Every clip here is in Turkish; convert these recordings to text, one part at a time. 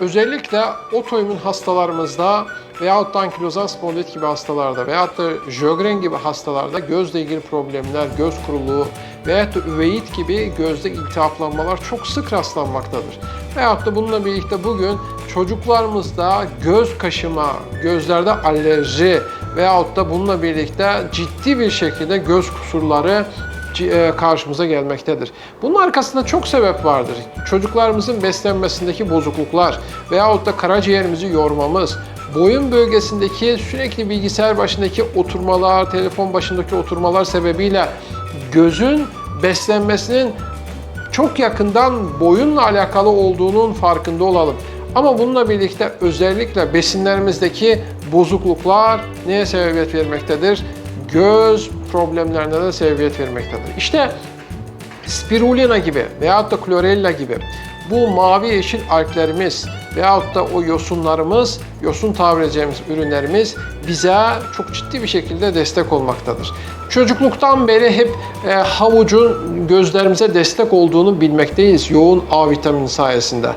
özellikle otoimmün hastalarımızda veyahut da ankilozan spondilit gibi hastalarda veyahut da Sjögren gibi hastalarda gözle ilgili problemler, göz kuruluğu veyahut da üveit gibi gözde iltihaplanmalar çok sık rastlanmaktadır. Veyahut da bununla birlikte bugün çocuklarımızda göz kaşıma, gözlerde alerji veyahut da bununla birlikte ciddi bir şekilde göz kusurları karşımıza gelmektedir. Bunun arkasında çok sebep vardır. Çocuklarımızın beslenmesindeki bozukluklar veyahut da karaciğerimizi yormamız, boyun bölgesindeki sürekli bilgisayar başındaki oturmalar, telefon başındaki oturmalar sebebiyle gözün beslenmesinin çok yakından boyunla alakalı olduğunun farkında olalım. Ama bununla birlikte özellikle besinlerimizdeki bozukluklar neye sebebiyet vermektedir? Göz problemlerine de sebebiyet vermektedir. İşte spirulina gibi veyahut da chlorella gibi bu mavi yeşil alglerimiz veyahut da o yosunlarımız, yosun tabir edeceğimiz ürünlerimiz bize çok ciddi bir şekilde destek olmaktadır. Çocukluktan beri hep e, havucun gözlerimize destek olduğunu bilmekteyiz yoğun A vitamini sayesinde.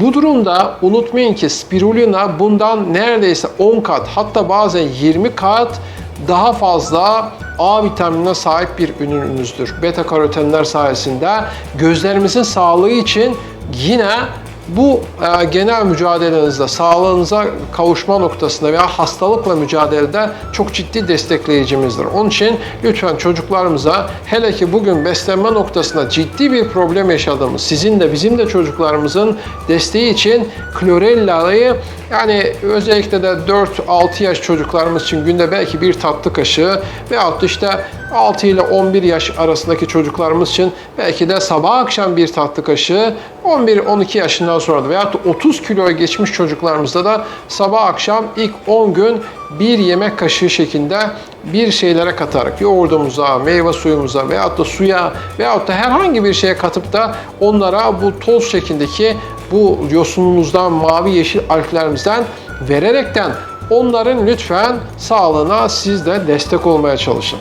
Bu durumda unutmayın ki spirulina bundan neredeyse 10 kat hatta bazen 20 kat daha fazla A vitaminine sahip bir ürünümüzdür. Beta karotenler sayesinde gözlerimizin sağlığı için yine bu e, genel mücadelenizde, sağlığınıza kavuşma noktasında veya hastalıkla mücadelede çok ciddi destekleyicimizdir. Onun için lütfen çocuklarımıza hele ki bugün beslenme noktasında ciddi bir problem yaşadığımız, sizin de bizim de çocuklarımızın desteği için klorella'yı yani özellikle de 4-6 yaş çocuklarımız için günde belki bir tatlı kaşığı veyahut işte 6 ile 11 yaş arasındaki çocuklarımız için belki de sabah akşam bir tatlı kaşığı 11-12 yaşından sonra da veyahut da 30 kiloya geçmiş çocuklarımızda da sabah akşam ilk 10 gün bir yemek kaşığı şeklinde bir şeylere katarak yoğurdumuza, meyve suyumuza veyahut da suya veyahut da herhangi bir şeye katıp da onlara bu toz şeklindeki bu yosunumuzdan, mavi yeşil alglerimizden vererekten onların lütfen sağlığına siz de destek olmaya çalışın.